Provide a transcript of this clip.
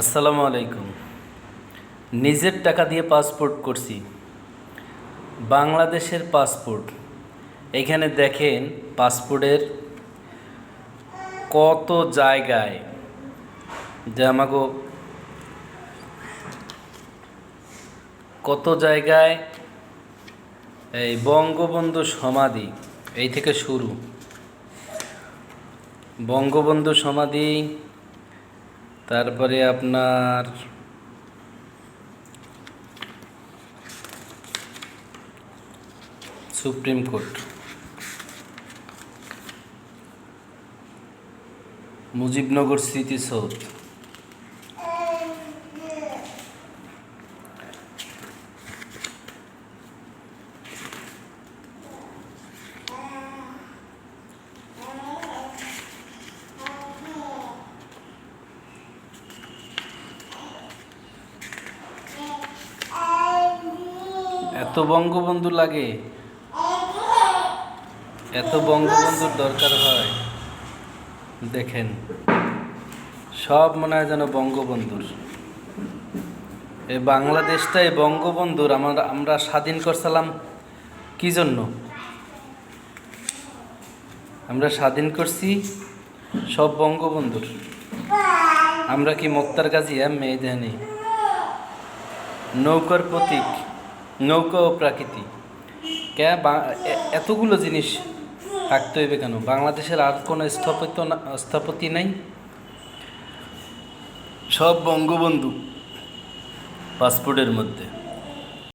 আসসালামু আলাইকুম। নিজের টাকা দিয়ে পাসপোর্ট করছি। বাংলাদেশের পাসপোর্ট। এখানে দেখেন পাসপোর্টের কত জায়গায় যে আমাকে কত জায়গায় এই বঙ্গবন্ধু সমাধি, এই থেকে শুরু। বঙ্গবন্ধু সমাধি তারপরে আপনার সুপ্রিম কোর্ট। মুজিবনগর স্মৃতিসৌধ এত বঙ্গবন্ধু লাগে। এত বঙ্গবন্ধুর দরকার হয়। দেখেন, সব মনে হয় যেন বঙ্গবন্ধুর। এই বাংলাদেশটাই বঙ্গবন্ধুর। আমরা আমরা স্বাধীন করছিলাম কি জন্য? আমরা স্বাধীন করছি সব বঙ্গবন্ধুর। আমরা কি মোক্তার গাজী হ্যাঁ মেয়ে দেয়নি নৌকার প্রতীক। নৌকা ও প্রাকৃতি। কে এতগুলো জিনিস থাকতে হইবে কেন? বাংলাদেশের আর কোনো স্থাপত্য না স্থাপতি নাই? সব বঙ্গবন্ধু পাসপোর্টের মধ্যে।